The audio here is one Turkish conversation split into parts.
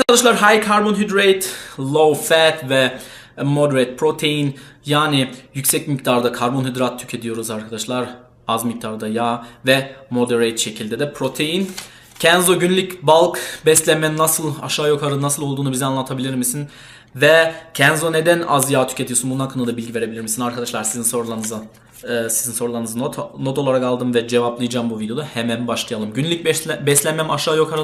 Arkadaşlar high carbohydrate, low fat ve moderate protein yani yüksek miktarda karbonhidrat tüketiyoruz arkadaşlar. Az miktarda yağ ve moderate şekilde de protein. Kenzo günlük bulk beslenme nasıl aşağı yukarı nasıl olduğunu bize anlatabilir misin? Ve Kenzo neden az yağ tüketiyorsun? Bunun hakkında da bilgi verebilir misin? Arkadaşlar sizin sorularınıza e, sizin sorularınızı not, not olarak aldım ve cevaplayacağım bu videoda. Hemen başlayalım. Günlük besle- beslenmem aşağı yukarı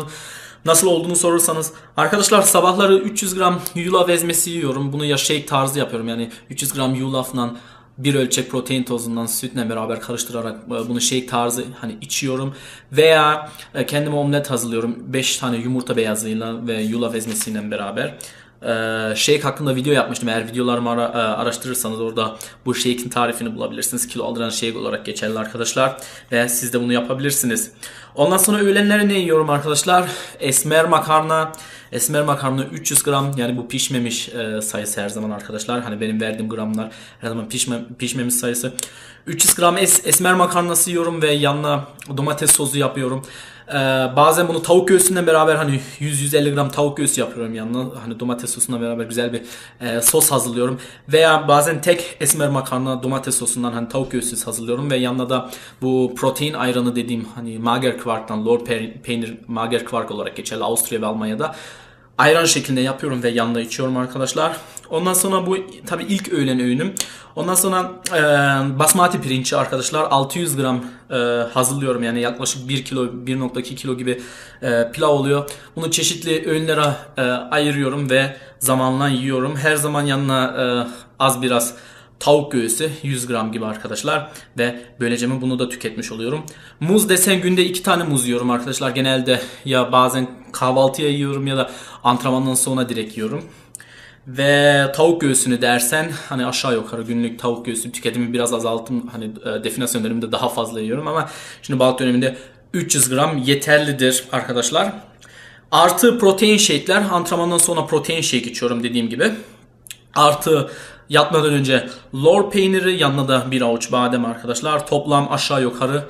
nasıl olduğunu sorursanız arkadaşlar sabahları 300 gram yulaf ezmesi yiyorum. Bunu ya shake tarzı yapıyorum. Yani 300 gram yulafla bir ölçek protein tozundan sütle beraber karıştırarak e, bunu shake tarzı hani içiyorum veya e, kendime omlet hazırlıyorum 5 tane yumurta beyazıyla ve yulaf ezmesiyle beraber. Ee, shake hakkında video yapmıştım. Eğer videolarımı ara- e, araştırırsanız orada bu shake'in tarifini bulabilirsiniz. Kilo aldıran shake olarak geçerli arkadaşlar. Ve siz de bunu yapabilirsiniz. Ondan sonra öğlenleri ne yiyorum arkadaşlar? Esmer makarna. Esmer makarna 300 gram yani bu pişmemiş e, sayısı her zaman arkadaşlar. Hani benim verdiğim gramlar her zaman pişme, pişmemiş sayısı. 300 gram es, esmer makarnası yiyorum ve yanına domates sosu yapıyorum. Ee, bazen bunu tavuk göğsünden beraber hani 100-150 gram tavuk göğsü yapıyorum yanına. Hani domates sosuna beraber güzel bir e, sos hazırlıyorum. Veya bazen tek esmer makarna domates sosundan hani tavuk göğsü hazırlıyorum ve yanına da bu protein ayranı dediğim hani Magerkwark'tan Lord Pe- peynir Magerkwark olarak geçerli Avusturya ve Almanya'da ayran şeklinde yapıyorum ve yanında içiyorum arkadaşlar. Ondan sonra bu tabi ilk öğlen öğünüm. Ondan sonra e, basmati pirinci arkadaşlar 600 gram e, hazırlıyorum yani yaklaşık 1 kilo 1.2 kilo gibi e, pilav oluyor. Bunu çeşitli öğünlere e, ayırıyorum ve zamanla yiyorum. Her zaman yanına e, az biraz tavuk göğsü 100 gram gibi arkadaşlar ve böylece mi bunu da tüketmiş oluyorum. Muz desen günde 2 tane muz yiyorum arkadaşlar. Genelde ya bazen kahvaltıya yiyorum ya da antrenmandan sonra direkt yiyorum. Ve tavuk göğsünü dersen hani aşağı yukarı günlük tavuk göğsü tüketimi biraz azalttım. Hani e, definasyon daha fazla yiyorum ama şimdi balık döneminde 300 gram yeterlidir arkadaşlar. Artı protein shake'ler. Antrenmandan sonra protein shake içiyorum dediğim gibi. Artı yatmadan önce lor peyniri yanına da bir avuç badem arkadaşlar. Toplam aşağı yukarı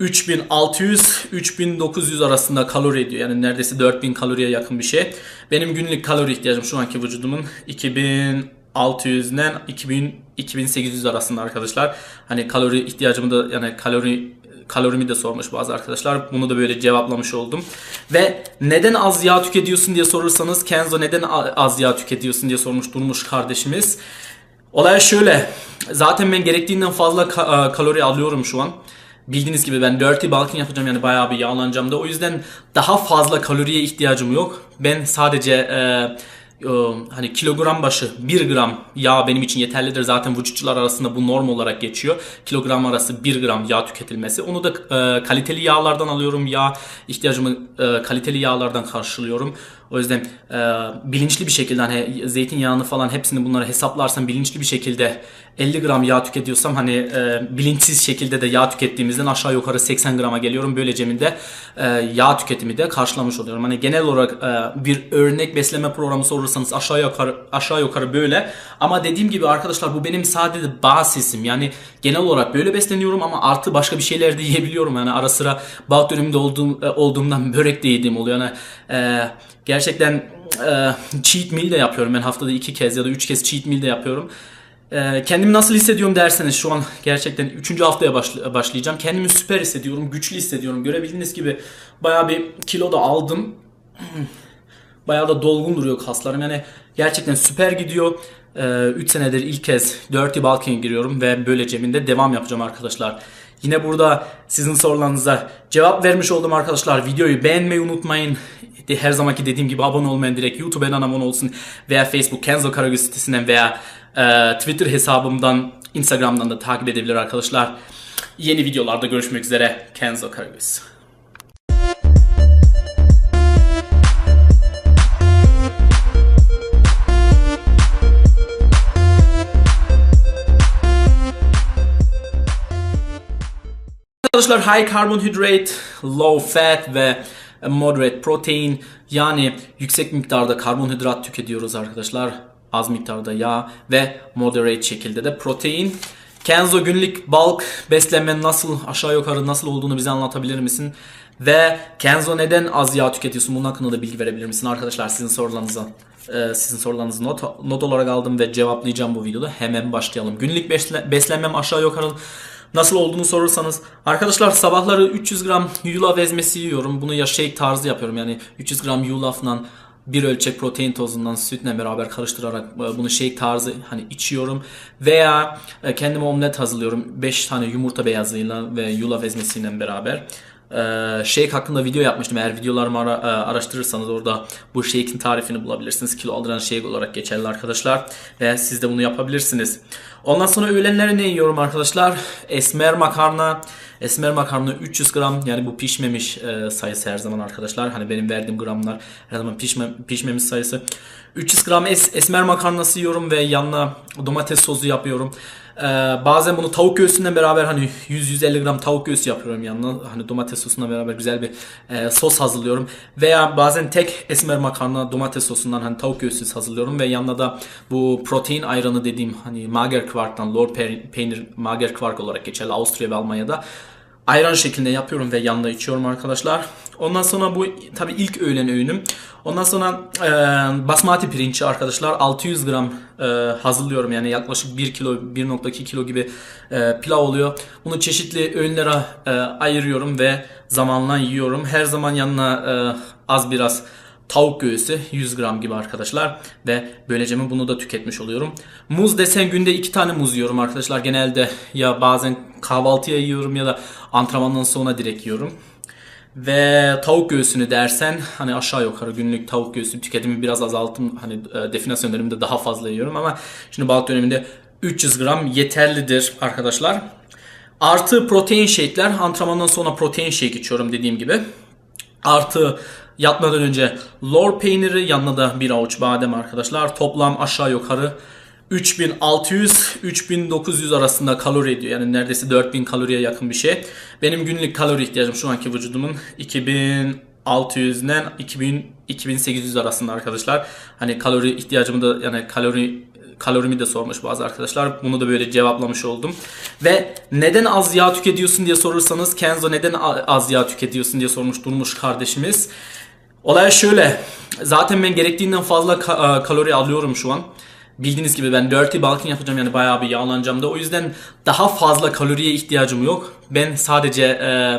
3600-3900 arasında kalori ediyor. Yani neredeyse 4000 kaloriye yakın bir şey. Benim günlük kalori ihtiyacım şu anki vücudumun 2600'den 2000 2800 arasında arkadaşlar. Hani kalori ihtiyacımı da yani kalori kalorimi de sormuş bazı arkadaşlar. Bunu da böyle cevaplamış oldum. Ve neden az yağ tüketiyorsun diye sorursanız Kenzo neden az yağ tüketiyorsun diye sormuş Durmuş kardeşimiz. Olay şöyle. Zaten ben gerektiğinden fazla e, kalori alıyorum şu an. Bildiğiniz gibi ben dirty bulking yapacağım yani bayağı bir yağlanacağım da. O yüzden daha fazla kaloriye ihtiyacım yok. Ben sadece e, hani kilogram başı 1 gram yağ benim için yeterlidir. Zaten vücutçular arasında bu norm olarak geçiyor. Kilogram arası 1 gram yağ tüketilmesi. Onu da e, kaliteli yağlardan alıyorum. Yağ ihtiyacımı e, kaliteli yağlardan karşılıyorum. O yüzden e, bilinçli bir şekilde hani zeytinyağını falan hepsini bunları hesaplarsan bilinçli bir şekilde 50 gram yağ tüketiyorsam hani e, bilinçsiz şekilde de yağ tükettiğimizden aşağı yukarı 80 grama geliyorum. Böylece de e, yağ tüketimi de karşılamış oluyorum. Hani genel olarak e, bir örnek besleme programı sorursanız aşağı yukarı aşağı yukarı böyle. Ama dediğim gibi arkadaşlar bu benim sadece basisim. Yani genel olarak böyle besleniyorum ama artı başka bir şeyler de yiyebiliyorum. Yani ara sıra balık döneminde olduğum, e, olduğumdan börek de yediğim oluyor. Yani e, gerçekten e, cheat meal de yapıyorum. Ben haftada iki kez ya da üç kez cheat meal de yapıyorum. E, kendimi nasıl hissediyorum derseniz şu an gerçekten 3. haftaya başl- başlayacağım. Kendimi süper hissediyorum, güçlü hissediyorum. Görebildiğiniz gibi bayağı bir kilo da aldım. Bayağı da dolgun duruyor kaslarım. Yani gerçekten süper gidiyor. 3 senedir ilk kez Dirty Bulking giriyorum ve böyle cebinde devam yapacağım arkadaşlar. Yine burada sizin sorularınıza cevap vermiş oldum arkadaşlar. Videoyu beğenmeyi unutmayın. Her zamanki dediğim gibi abone olmayan direkt YouTube'dan abone olsun veya Facebook Kenzo Karagöz sitesinden veya e, Twitter hesabımdan Instagram'dan da takip edebilir arkadaşlar. Yeni videolarda görüşmek üzere. Kenzo Karagöz. Arkadaşlar high carbohydrate, low fat ve moderate protein yani yüksek miktarda karbonhidrat tüketiyoruz arkadaşlar. Az miktarda yağ ve moderate şekilde de protein. Kenzo günlük bulk beslenme nasıl aşağı yukarı nasıl olduğunu bize anlatabilir misin? Ve Kenzo neden az yağ tüketiyorsun? Bunun hakkında da bilgi verebilir misin arkadaşlar sizin sorularınıza? e, sizin sorularınızı not, not olarak aldım ve cevaplayacağım bu videoda. Hemen başlayalım. Günlük besle, beslenmem aşağı yukarı nasıl olduğunu sorursanız. Arkadaşlar sabahları 300 gram yulaf ezmesi yiyorum. Bunu ya shake tarzı yapıyorum. Yani 300 gram yulafla bir ölçek protein tozundan sütle beraber karıştırarak e, bunu shake tarzı hani içiyorum veya e, kendime omlet hazırlıyorum 5 tane yumurta beyazıyla ve yulaf ezmesiyle beraber. Ee, shake hakkında video yapmıştım. Eğer videolarımı ara- e, araştırırsanız orada bu shake'in tarifini bulabilirsiniz. Kilo aldıran shake olarak geçerli arkadaşlar. Ve siz de bunu yapabilirsiniz. Ondan sonra öğlenleri ne yiyorum arkadaşlar? Esmer makarna. Esmer makarna 300 gram yani bu pişmemiş e, sayısı her zaman arkadaşlar. Hani benim verdiğim gramlar her zaman pişme, pişmemiş sayısı. 300 gram es, esmer makarnası yiyorum ve yanına domates sosu yapıyorum. Ee, bazen bunu tavuk göğsünden beraber hani 100-150 gram tavuk göğsü yapıyorum yanına. Hani domates sosuna beraber güzel bir e, sos hazırlıyorum. Veya bazen tek esmer makarna domates sosundan hani tavuk göğsü hazırlıyorum ve yanına da bu protein ayranı dediğim hani Magerkwark'tan Lord Pe- peynir Magerkwark olarak geçerli Avusturya ve Almanya'da ayran şeklinde yapıyorum ve yanında içiyorum arkadaşlar. Ondan sonra bu tabi ilk öğlen öğünüm. Ondan sonra e, basmati pirinci arkadaşlar 600 gram e, hazırlıyorum. Yani yaklaşık 1 kilo 1.2 kilo gibi e, pilav oluyor. Bunu çeşitli öğünlere e, ayırıyorum ve zamanla yiyorum. Her zaman yanına e, az biraz tavuk göğsü 100 gram gibi arkadaşlar ve böylece bunu da tüketmiş oluyorum. Muz desen günde 2 tane muz yiyorum arkadaşlar. Genelde ya bazen kahvaltıya yiyorum ya da antrenmandan sonra direkt yiyorum. Ve tavuk göğsünü dersen hani aşağı yukarı günlük tavuk göğsü tüketimi biraz azalttım. Hani e, definasyon daha fazla yiyorum ama şimdi balık döneminde 300 gram yeterlidir arkadaşlar. Artı protein shake'ler. Antrenmandan sonra protein shake içiyorum dediğim gibi. Artı yatmadan önce lor peyniri yanına da bir avuç badem arkadaşlar. Toplam aşağı yukarı 3600-3900 arasında kalori ediyor. Yani neredeyse 4000 kaloriye yakın bir şey. Benim günlük kalori ihtiyacım şu anki vücudumun 2600'den 2000 2800 arasında arkadaşlar. Hani kalori ihtiyacımı da yani kalori kalorimi de sormuş bazı arkadaşlar. Bunu da böyle cevaplamış oldum. Ve neden az yağ tüketiyorsun diye sorursanız Kenzo neden az yağ tüketiyorsun diye sormuş Durmuş kardeşimiz. Olay şöyle. Zaten ben gerektiğinden fazla e, kalori alıyorum şu an. Bildiğiniz gibi ben dirty bulking yapacağım yani bayağı bir yağlanacağım da. O yüzden daha fazla kaloriye ihtiyacım yok. Ben sadece e,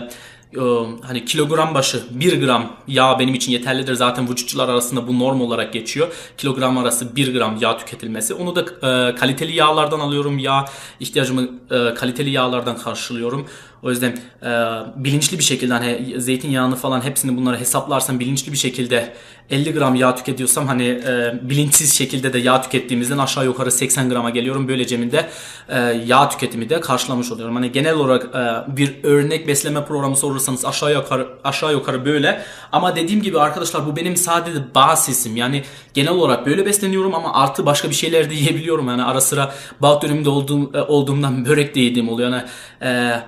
hani kilogram başı 1 gram yağ benim için yeterlidir. Zaten vücutçular arasında bu norm olarak geçiyor. Kilogram arası 1 gram yağ tüketilmesi. Onu da e, kaliteli yağlardan alıyorum. Yağ ihtiyacımı e, kaliteli yağlardan karşılıyorum. O yüzden e, bilinçli bir şekilde hani zeytinyağını falan hepsini bunları hesaplarsan bilinçli bir şekilde 50 gram yağ tüketiyorsam hani e, bilinçsiz şekilde de yağ tükettiğimizden aşağı yukarı 80 grama geliyorum. Böylece de e, yağ tüketimi de karşılamış oluyorum. Hani genel olarak e, bir örnek besleme programı sorursanız aşağı yukarı aşağı yukarı böyle. Ama dediğim gibi arkadaşlar bu benim sadece basisim. Yani genel olarak böyle besleniyorum ama artı başka bir şeyler de yiyebiliyorum. Yani ara sıra balık döneminde olduğum, e, olduğumdan börek de yediğim oluyor. Yani e,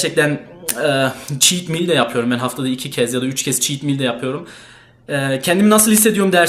gerçekten e, cheat meal de yapıyorum. Ben haftada iki kez ya da üç kez cheat meal de yapıyorum. E, kendimi nasıl hissediyorum dersen